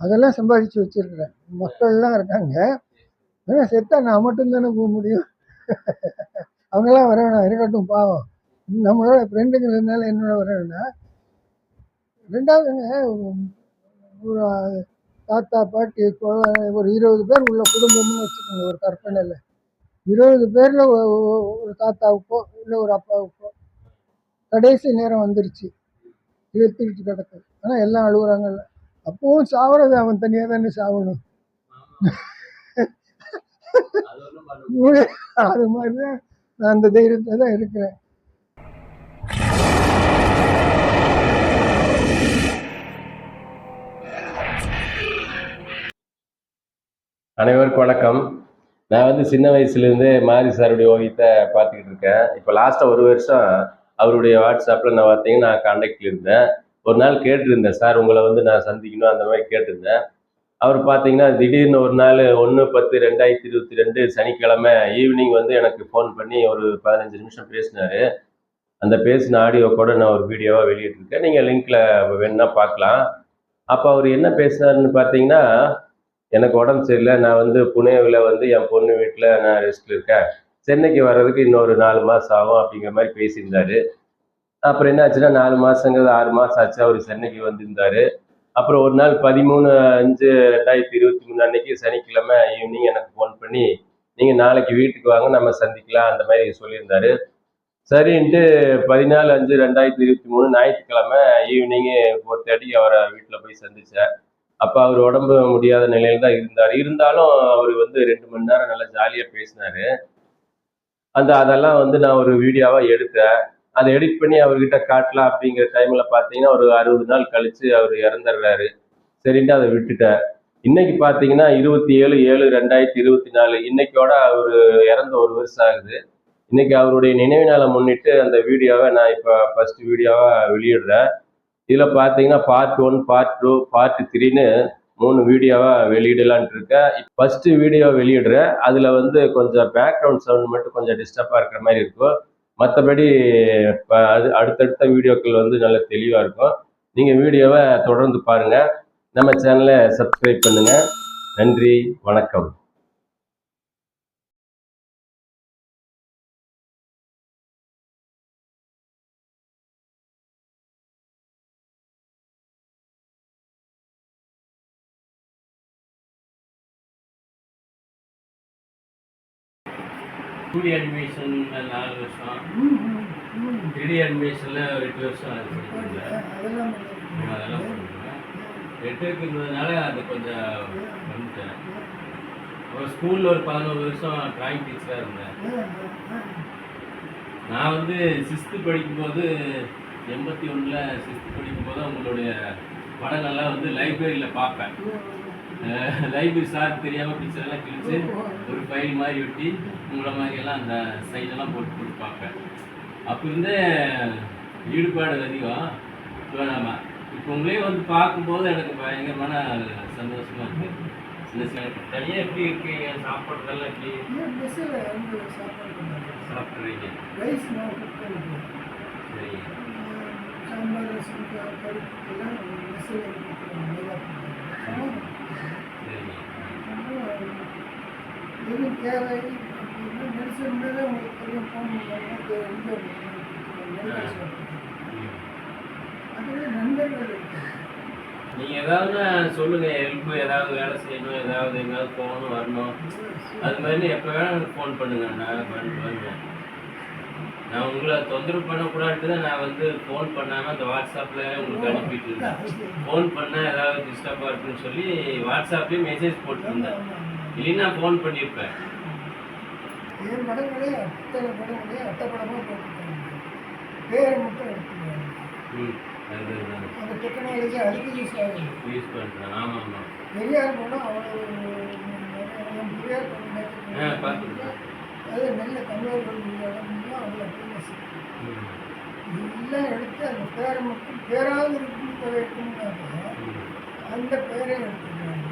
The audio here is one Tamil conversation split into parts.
அதெல்லாம் சம்பாதிச்சு வச்சிருக்கிறேன். மக்கள்லாம் இருக்காங்க. ஆனால் செத்தா நான் மட்டும்தானே போக முடியும்? அவங்களாம் வர வேணாம். இருக்கட்டும் பாவம். நம்மளோட ஃப்ரெண்டுங்கிறதுனால என்னோட வர வேணாம். ரெண்டாவதுங்க ஒரு தாத்தா பாட்டி குழந்தை ஒரு இருபது பேர் உள்ள குடும்பம்னு வச்சுக்கோங்க ஒரு கற்பனையில். இருபது பேரில் ஒரு தாத்தாவுக்கோ இல்லை ஒரு அப்பாவுக்கோ கடைசி நேரம் வந்துருச்சு. இழுத்துக்கிட்டு கிடக்கு. ஆனால் எல்லாம் அழுகுறாங்கல்ல. அப்பவும் சாவறது அவன் தனியாக தானே சாவணும். அது ஒண்ணும் பண்ண முடியாது. அது மாதிரி தான் நான் அந்த தைரியத்தில் தான் இருக்கிறேன். அனைவருக்கும் வணக்கம். நான் வந்து சின்ன வயசுலேருந்தே மாரி சாருடைய ஓவியத்தை பார்த்துக்கிட்டு இருக்கேன். இப்போ லாஸ்ட்டாக ஒரு வருஷம் அவருடைய வாட்ஸ்அப்பில் நான் பார்த்தீங்கன்னா நான் காண்டாக்டில் இருந்தேன். ஒரு நாள் கேட்டிருந்தேன் சார் உங்களை வந்து நான் சந்திக்கணும். அந்த மாதிரி கேட்டிருந்தேன். அவர் பார்த்தீங்கன்னா திடீர்னு ஒரு நாள் ஒன்று பத்து ரெண்டாயிரத்தி இருபத்தி ரெண்டு சனிக்கிழமை ஈவினிங் வந்து எனக்கு ஃபோன் பண்ணி ஒரு பதினஞ்சு நிமிஷம் பேசினார். அந்த பேசின ஆடியோ கூட நான் ஒரு வீடியோவாக வெளியிட்டிருக்கேன். நீங்கள் லிங்க்கில் வேணுன்னா பார்க்கலாம். அப்போ அவர் என்ன பேசினாருன்னு பார்த்தீங்கன்னா எனக்கு உடம்பு சரியில்லை. நான் வந்து புனேவில் வந்து என் பொண்ணு வீட்டில் நான் ரெஸ்ட்டில் இருக்கேன். சென்னைக்கு வர்றதுக்கு இன்னொரு நாலு மாதம் ஆகும் அப்படிங்கிற மாதிரி பேசியிருந்தாரு. அப்புறம் என்ன ஆச்சுன்னா நாலு மாதங்கிறது ஆறு மாதம் ஆச்சு. அவர் சென்னைக்கு வந்திருந்தாரு. அப்புறம் ஒரு நாள் பதிமூணு அஞ்சு ரெண்டாயிரத்தி இருபத்தி மூணு அன்னைக்கு சனிக்கிழமை ஈவினிங் எனக்கு ஃபோன் பண்ணி நீங்கள் நாளைக்கு வீட்டுக்கு வாங்க நம்ம சந்திக்கலாம் அந்த மாதிரி சொல்லியிருந்தாரு. சரின்ட்டு பதினாலு அஞ்சு ரெண்டாயிரத்தி இருபத்தி மூணு ஞாயிற்றுக்கிழமை ஈவினிங்கு ஃபோர் தேர்ட்டிக்கு அவரை வீட்டில் போய் சந்தித்தேன் அப்போ அவர் உடம்பு முடியாத நிலையில் தான் இருந்தார். இருந்தாலும் அவர் வந்து ரெண்டு மணி நேரம் நல்லா ஜாலியாக பேசினாரு. அந்த அதெல்லாம் வந்து நான் ஒரு வீடியோவாக எடுத்தேன். அதை எடிட் பண்ணி அவர்கிட்ட காட்டலாம் அப்படிங்கிற டைமில் பார்த்தீங்கன்னா ஒரு அறுபது நாள் கழிச்சு அவர் இறந்துடுறாரு. சரின்ட்டு அதை விட்டுட்டேன் இன்னைக்கு பார்த்தீங்கன்னா இருபத்தி ஏழு ஏழு ரெண்டாயிரத்தி இருபத்தி நாலு இன்னைக்கோட அவர் இறந்த ஒரு வருஷம் ஆகுது. இன்னைக்கு அவருடைய நினைவு நாளை முன்னிட்டு அந்த வீடியோவை நான் இப்போ ஃபர்ஸ்ட் வீடியோவாக வெளியிடுறேன். இதில் பார்த்தீங்கன்னா part one part two part த்ரீன்னு மூணு வீடியோவாக வெளியிடலான்ட்டு இருக்கேன். ஃபர்ஸ்ட் வீடியோ வெளியிடுறேன். அதில் வந்து கொஞ்சம் பேக்ரவுண்ட் சவுண்ட் மட்டும் கொஞ்சம் டிஸ்டர்பாக இருக்கிற மாதிரி இருக்கும். மற்றபடி அது அடுத்தடுத்த வீடியோக்கள் வந்து நல்ல தெளிவாக இருக்கும். நீங்கள் வீடியோவை தொடர்ந்து பாருங்கள் நம்ம சேனலை சப்ஸ்கிரைப் பண்ணுங்கள் நன்றி வணக்கம். டூ டி அனிமேஷன்ல நாலு வருஷம். த்ரீ டி அனிமேஷன்ல எட்டு வருஷம் அதெல்லாம் அதெல்லாம் பண்ணுவேன் எட்டு இருக்கிறதுனால அது கொஞ்சம் வந்துட்டேன். அப்புறம் ஸ்கூலில் ஒரு பதினோரு வருஷம் டிராயிங் டீச்சராக இருந்தேன். நான் வந்து சிக்ஸ்த்து படிக்கும்போது எண்பத்தி ஒன்றில் சிக்ஸ்த்து படிக்கும்போது உங்களுடைய படங்கள்லாம் வந்து லைப்ரரியில் பார்ப்பேன். லைப்ரரி சார் தெரியாமல் டீச்சரெல்லாம் கிழிச்சு ஒரு ஃபைல் மாதிரி ஒட்டி உங்களை மாதிரியெல்லாம் அந்த சைடெல்லாம் போட்டு போட்டு பார்ப்பேன் அப்போ இருந்தே ஈடுபாடு அதிகம். இப்போ நம்ம இப்போ உங்களே வந்து பார்க்கும்போது எனக்கு பயங்கரமான சந்தோஷமா இருக்கு. சின்ன சின்ன தனியாக எப்படி இருக்கீங்க சாப்பிட்றதெல்லாம் எப்படி? சாப்பிட்றீங்க. சரிங்க சாம்பார் ரசம் க- பருப்பு எல்லாம் மெஸ்ஸில் கொடுத்துருவாங்க நல்லா பண்ணுவாங்க சரிங்க தேவை மெடிசன் தான் உங்களுக்கு தெரியும் போகணும் ம். அதுவே நண்பர்கள் இருக்காங்க நீங்கள் ஏதாவது சொல்லுங்கள் ஹெல்ப் ஏதாவது வேலை செய்யணும் ஏதாவது எங்கேயாவது போகணும் வரணும். அது மாதிரி எப்போ வேணாலும் ஃபோன் பண்ணுங்க நான் பண்ணி வருவேன். நான் உங்களை தொந்தரவு பண்ணக்கூடாது தான் நான் வந்து ஃபோன் பண்ணாமல் அந்த வாட்ஸ்அப்பில் உங்களுக்கு அனுப்பிட்டு இருந்தேன். ஃபோன் பண்ணால் ஏதாவது டிஸ்டர்பாக இருக்குன்னு சொல்லி வாட்ஸ்அப்லேயே மெசேஜ் போட்டிருந்தேன் இல்லைன்னா ஃபோன் பண்ணியிருப்பேன் என் படங்களே அத்தனை படங்களே அட்டை படமாக போட்டுருக்காங்க பேரை மட்டும் எடுத்துக்கிறாங்க அந்த டெக்னாலஜி அதுக்கு யூஸ் ஆகுது. யூஸ் பண்ணுறேன் ஆமாம் ஆமாம் பெரியார் படம் அவ்வளோ பெரியார் அது நல்ல தமிழர்கள் அவ்வளோ ஃபேமஸ் எல்லாம் எடுத்து அந்த பேரை மட்டும் பேராவது இருக்குன்னு ம். அந்த பேரை எடுத்துக்கிறாங்க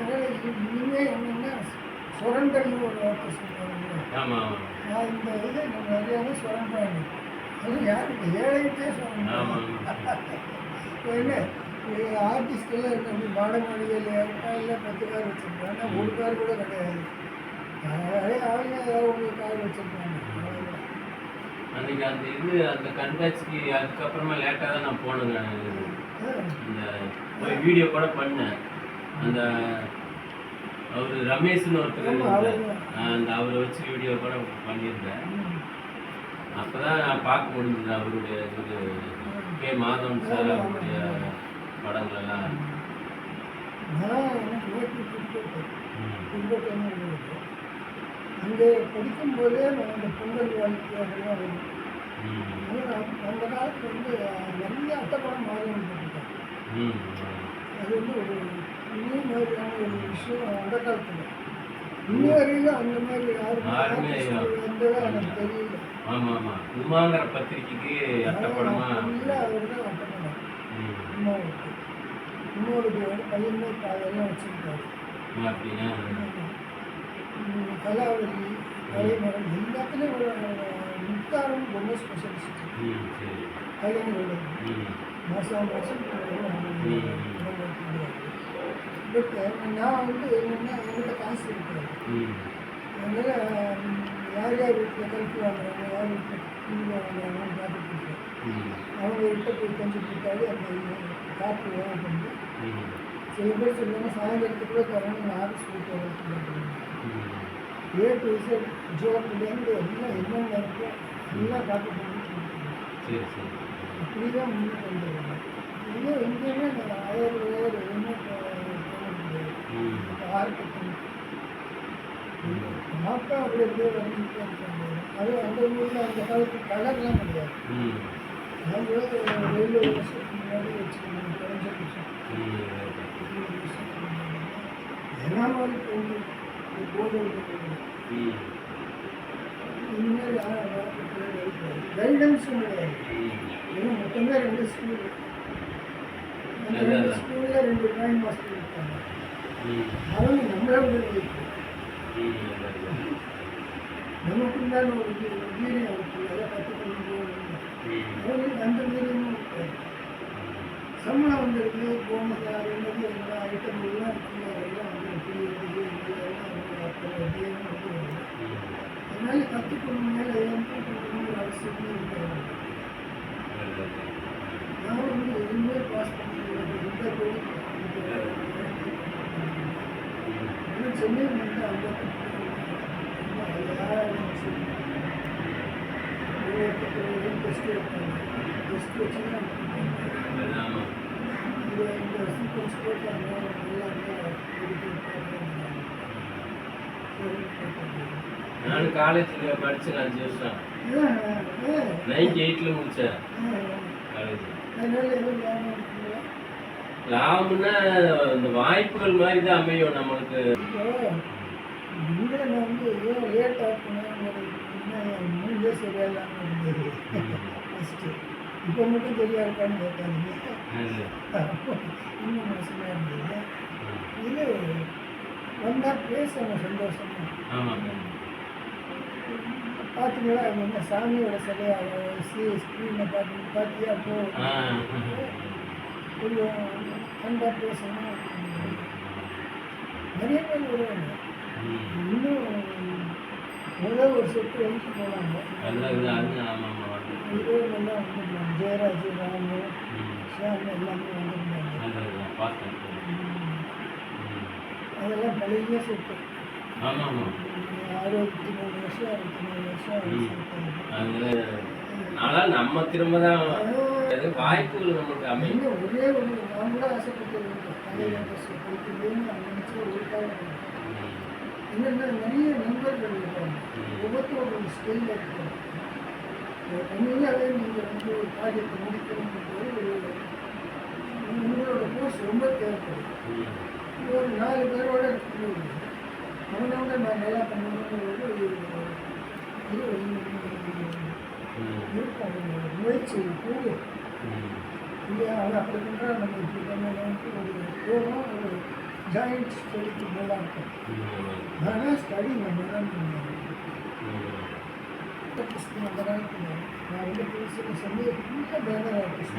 அதனால் இனிமே என்னென்னா சுரண்டல்னு ஒரு வார்த்தை சொல்கிறாங்க இந்த இதை நம்ம நிறையாவே சுரண்டாங்க அது யாருக்கு ஏழைகிட்டே இப்போ என்ன ஆர்டிஸ்ட் எல்லாம் இருக்காங்க மாட மாளிகையில் இல்லை பத்து கார் வச்சுருக்காங்க ஒரு கார் கூட கிடையாது அவங்க ஏதாவது ஒரு கார் வச்சுருக்காங்க அன்னைக்கு அந்த இது அந்த கண்காட்சிக்கு அதுக்கப்புறமா லேட்டாக தான் நான் போனேங்க இந்த வீடியோ கூட பண்ணேன். அந்த அவர் ரமேஷ்னு ஒருத்தர் இருந்தார். அந்த அவரை வச்சு வீடியோ கூட பண்ணியிருந்தேன். அப்பதான் நான் பார்க்க முடிஞ்சது அவருடைய இது. கே. மாதவன் சார் அவருடைய படங்கள் எல்லாம் நான் எனக்கு ஓட்டு கிரிக்கெட் ம். கிரிக்கெட் அங்கே படிக்கும்போதே நான் அந்த பொங்கல் வாழ்க்கை அதெல்லாம் வரும் அந்த- காலத்தில் வந்து நிறைய அட்டப்படம் மாறி வந்துருக்கேன் ம். அது வந்து ஒரு இனிய மாதிரியான ஒரு விஷயம் அந்த காலத்தில் இன்னி வரையிலும் அந்த மாதிரி யாருமே artist வந்ததா எனக்கு தெரியல ஆமா ஆமா உமாங்கிற பத்திரிக்கைக்கு அட்டப்படமா இல்லை அவர் தான் அட்டப்படம். இன்னொருக்கு இன்னொருக்கு ஒரு பையனே அதெல்லாம் வச்சுருக்காரு அப்படின்னா கலாவதி கலைமரம் எல்லாத்துலேயும் ஒரு முத்தாரம் ரொம்ப ஸ்பெஷலிஸ்ட் ம் மாதம். பட் நான் வந்து என்னென்னா என்கிட்ட காசு அதனால் யார் யார் வீட்டில் கல்வி வாங்குறாங்க யார் வீட்டில் டிவி வாங்குறாங்கன்னு பார்த்துட்டு அவங்க கிட்ட போய் கொஞ்சம் கொடுத்தாரு அந்த காப்பு வேணும் சில பேர் சொல்லுவாங்க சாயந்தரத்துக்குள்ள தரணும் நான் ஆஃபீஸ் போயிட்டு வரேன் ஏ டு இசட் ஜோப்லேருந்து எல்லாம் என்னென்ன இருக்கோ? எல்லாம் காப்பி பண்ணி. சரி சரி. இப்படி தான் முன்னுக்கு வந்துருக்காங்க இல்லை எங்கேயுமே நான் ஆயிரம் ரூபாய் எதுவுமே அப்படி அப்படியே அது அந்த ஊரில் அந்த காலத்து கலர்லாம் கிடையாது. நாங்கள் ஏழு வருஷத்துக்கு முன்னாடி வச்சுருக்கோம் குறைஞ்ச வருஷம் என்ன மாதிரி போகுது போர்டு ம். இனிமேல் கைடன்ஸும் கிடையாது ஏன்னா மொத்தமே ரெண்டு ஸ்கூல் ரெண்டு. ஸ்கூலில் ரெண்டு ட்ராயிங் மாஸ்டர் இருக்காங்க. ம் அவங்க நம்மளை ஒரு வீ- வீரியம் அதை கற்றுக்கணும் அவங்களுக்கு அந்த வீரியமும் சம்பளம் வந்துருக்கு போனது அது எல்லா ஐட்டம் எல்லாம் இருக்குது அதெல்லாம் வந்து அதனால மேலே அவசியமே நான் வந்து எதுவுமே பாஸ் இந்த கோடி நான் காலேஜில் படித்தேன் அஞ்சு வருஷம் நைன்டி எயிட்டில் முடித்தேன் காலேஜ் லாபம்னா இந்த வாய்ப்புகள் மாதிரி தான் அமையும் நம்மளுக்கு. இப்போ இங்கே நான் வந்து ஏன் லேட் மூணு சரியா இல்லாமல் இருந்தது ஃபஸ்ட்டு இப்போ மட்டும் சரியா இருக்கான்னு அப்போ இன்னும் மோசமாக இருந்தது. இது வந்தால் பேசணும் சந்தோஷமா. பார்த்தீங்களா என்ன சாமியோட சிலையா சி ஸ்க்ரீனை பார்த்து பார்த்தியா ஆ. கொஞ்சம் அன்பாக பேசணும் நிறைய பேர் வருவாங்க. இன்னும் முதல் ஒரு செட்டு வரைக்கும் போனாங்க ஆமாம் ஹீரோயினெல்லாம் வந்துருந்தாங்க ஜெயராஜ் ராமு ஷியாம் எல்லாமே வந்திருந்தாங்க. அதெல்லாம் பழைய ஆமாம் அறுபத்தி மூணு வருஷம் அறுபத்தி மூணு வருஷம் ஆனால் நம்ம திரும்ப தான் வாய்ப்புகள் நம்மளுக்கு அமையும். ஒரே ஒரு ஒரு காலம் ம். என்னென்ன நிறைய நண்பர்கள் இருக்காங்க. ம். ஒவ்வொருத்தரும் இருக்காங்க. தனியாகவே நீங்கள் வந்து ஒரு காரியத்தை முடிக்கணும்னு ஒரு உங்களோட கோர்ஸ் ரொம்ப தேவைப்படும். ஒரு நாலு பேரோட அவனோட நான் நல்லா பண்ணணும்னு ஒரு இது முயற்சி கூடு. இல்லையா அது அப்படி பண்ணுறா நம்ம இப்படி பண்ணணும்னு ஒரு போகணும் ஒரு ஜாயிண்ட் ஸ்டடிக்கு நல்லா இருக்கும். ஆனால் ஸ்டடி நம்ம தான் நம்ம நான் வந்து சொல்லி ஃபுல்லாக பேனர் ஆர்டிஸ்ட்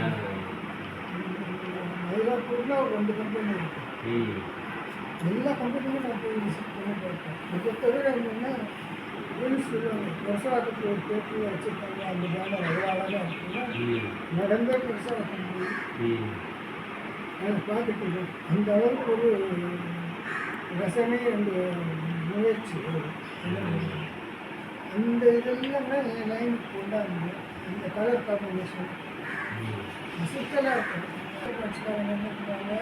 மயிலாப்பூரில் ஒரு ரெண்டு கம்பெனி இருக்கு ம் எல்லா கம்பெனியும் நான் போய் விசிட் பண்ணி பார்த்தேன் இதை தவிர என்னென்னா பிரசவாக்கத்தில் ஒரு பேட்டி வச்சுருக்காங்க. அந்த பேனர் அவ்வளோ அழகாக இருக்குன்னா நடந்தே பெருசாக கம்பெனி ம். அதை பார்த்துட்டு. அந்த அளவுக்கு ஒரு ரசனை அந்த முயற்சி. அந்த இதெல்லாமே லைனுக்கு கொண்டாந்து இந்த கலர் காம்பினேஷன் சிக்கலாக இருக்கும். படிச்சுக்காரங்க என்ன பண்ணுவாங்க?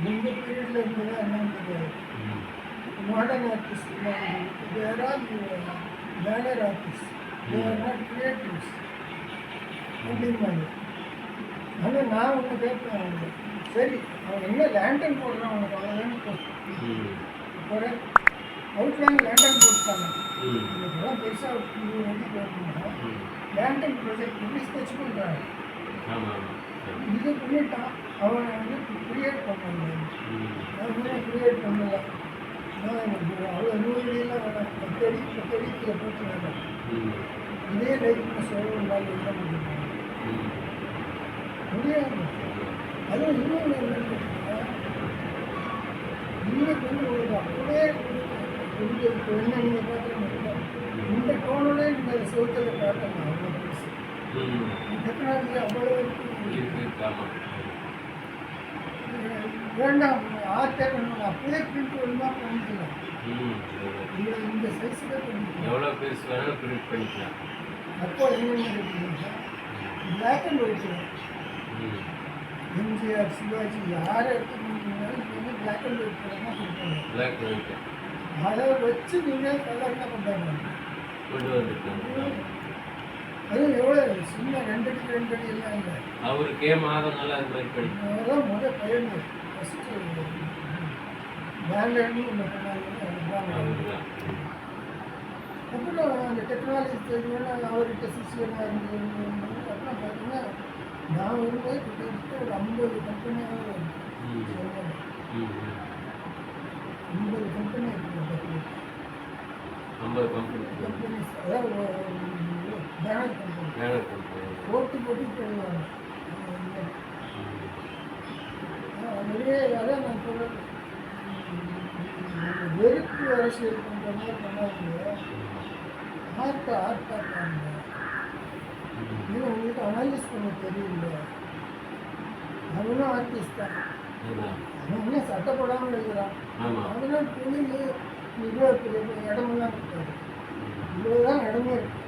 இந்த பீரியடில் இருந்ததா என்னன்னு தெரியாது. Modern artist there are banner artist they're not creatives அப்படிம்பாங்க ஆனால் நான் ஒன்று கேட்பேன் அவங்க சரி அவன் என்ன லேண்டன் போடுறான் அவனுக்கு அவ்வளோதானே போகிறேன் அவுட்லைன் லேண்டன் போட்டுட்டாங்க. இதெல்லாம் பெருசாக வந்து கேட்கணும்னா லேண்டன் ப்ராஜெக்ட் எப்படி ஸ்கெச் பண்ணுறாங்க இது பண்ணிட்டான் அவனை வந்து கிரியேட் பண்ணாங்க நான் இன்னும் கிரியேட் பண்ணல. நான் எனக்கு அவ்வளோ பத்தடி பத்தடி கீழே போட்டு இதே லைஃப்பில் சொல்லணும்னால என்ன முடியும் முடியாது அதுவும் இன்னொன்று என்னன்னு இன்னைக்கு வந்து உங்களுக்கு அப்படியே இப்போ என்ன நீங்கள் பார்க்குறீங்க இந்த டோனோட இந்த அவ்வளோ பெருசு அவ்வளோ வேண்டாம் ஆர்ட்டே பண்ணணும் அப்படியே பிரிண்ட் ஒழுங்காக பண்ணிக்கலாம் இந்த இந்த சைஸில் பண்ணிக்கலாம் எவ்வளோ பெருசு வேணாலும் பிரிண்ட் பண்ணிக்கலாம். அப்போ இருக்குன்னா black and white MGR Sivaji யாரை எடுத்துக்கிட்டீங்கன்னாலும் இப்போ வந்து பிளாக் அண்ட் ஒயிட் படம் தான் கொடுப்பாங்க. பிளாக் ஒயிட் அதை வச்சு நீங்கள் கலர்னா பண்ணுறாங்க கொண்டு வந்துருக்காங்க அதுவும் எவ்வளோ சின்ன ரெண்டடி ரெண்டடி எல்லாம் இல்லை. அவருக்கே மாதம் நல்லா அது மாதிரி படிக்கும் அதெல்லாம் முதல் பையன் பேண்ட்னு ஒன்று பண்ணாங்க அப்புறம் அந்த டெக்னாலஜி தெரிஞ்சோன்னா அவர்கிட்ட சிசியனாக இருந்தது அப்புறம் பார்த்தீங்கன்னா நான் வரும்போது கிட்டத்தட்ட ஒரு ஐம்பது கம்பெனியாக ம். ஐம்பது கம்பெனி ஐம்பது கம்பெனி கம்பெனிஸ் அதாவது பேனர் கம்பெனி பேனர் கம்பெனி போட்டி போட்டி போடுவாங்க நிறைய அதான் நான் சொல்கிறேன் வெறுப்பு அரசியல் பண்ணுற மாதிரி பண்ணாங்க ஆர்ட் ஆர்ட்டாக இது உங்களுக்கு அனலைஸ் பண்ண தெரியல அவனும் ஆர்டிஸ்ட் தான் அதுதான் சட்டப்படாமல் இருக்கிறான் அவனும் தொழில் இவ்வளோ பெரிய இடமெல்லாம் இருக்காது இவ்வளோ தான் இடமே இருக்கு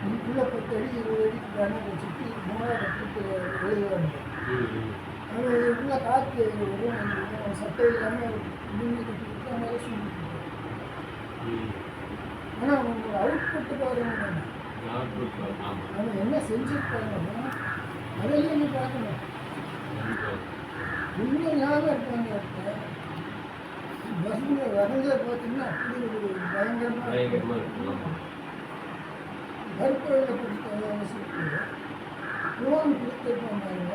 இதுக்குள்ள பத்து அடி இருபது அடிக்கு பேனர் சுற்றி மூணாயிரம் போட்டு எழுதுவாங்க அவன் இதுக்குள்ள காற்று வரும் சட்டை இல்லாமல் கட்டிக்கிட்டு ஆனால் அவனோட அவுட்புட்டு பாருங்க அவுட்புட் ஆமாம் அவன் என்ன செஞ்சுருக்காங்கன்னா அதையும் நீ பார்க்கணும். இன்னும் இல்லாமல் இருப்பாங்க பஸ்ஸில் வரைஞ்ச பார்த்தீங்கன்னா அப்படி ஒரு பயங்கரமாக லோன் கொடுத்துருப்பாங்க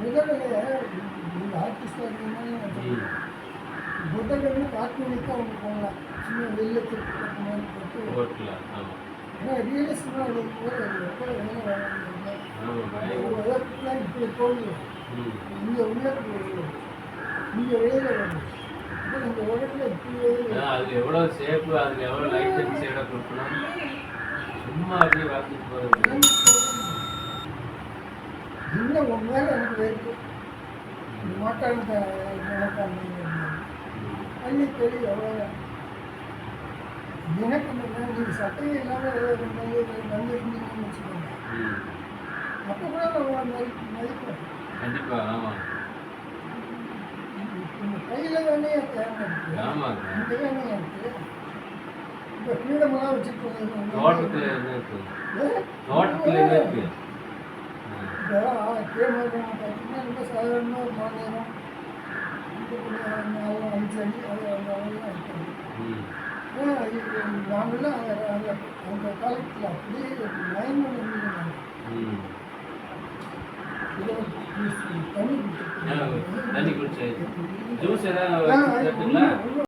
முதல்ல இந்த ஆர்டிஸ்டாக இருக்கீங்கன்னா முதல்ல அவங்க போகலாம் சின்ன வெள்ளத்துக்கு மாதிரி போட்டு ஏன்னா ரியலிஸ்டாக இருக்கும்போது அது எவ்வளோ வேலை வேணும் இப்படி போகுது இங்கே உள்ள இங்கே வெளியில் வருது இந்த அது எவ்வளோ ஷேப்பு அதுக்கு எவ்வளோ லைட் அண்ட் கொடுக்கணும்? சும்மா அப்படியே பார்த்துட்டு போகிறது இன்னும் உன் மேலே எனக்கு வெறுப்பு. மாட்டாங்க நினைப்பாங்க பள்ளி தொழில் எவ்வளோ எனக்கு நீங்கள் சட்டையும் இல்லாமல் வந்து வந்திருந்தீங்கன்னு வச்சுக்கோங்க. அப்போ கூட உங்களை மதிப்பு மதிப்பேன். கண்டிப்பாக ஆமாம் இந்த கையில் தானே தேவை இருக்குது ஆமாங்க. இங்கே தானே இருக்குது இப்போ ஃப்ரீடமெல்லாம் வச்சுருக்கோங்க தோட்டத்தில் அதே மாதிரி கேமரா பார்த்தீங்கன்னா ரொம்ப சாதாரணமாக ஒரு மாநிலம் அஞ்சு அடி அது அந்த அளவுலாம் நாங்களாம் அந்த அந்த காலத்தில் அப்படியே லைன் பண்ணி தண்ணி குடிச்சு ஜூஸ் ஏதாவது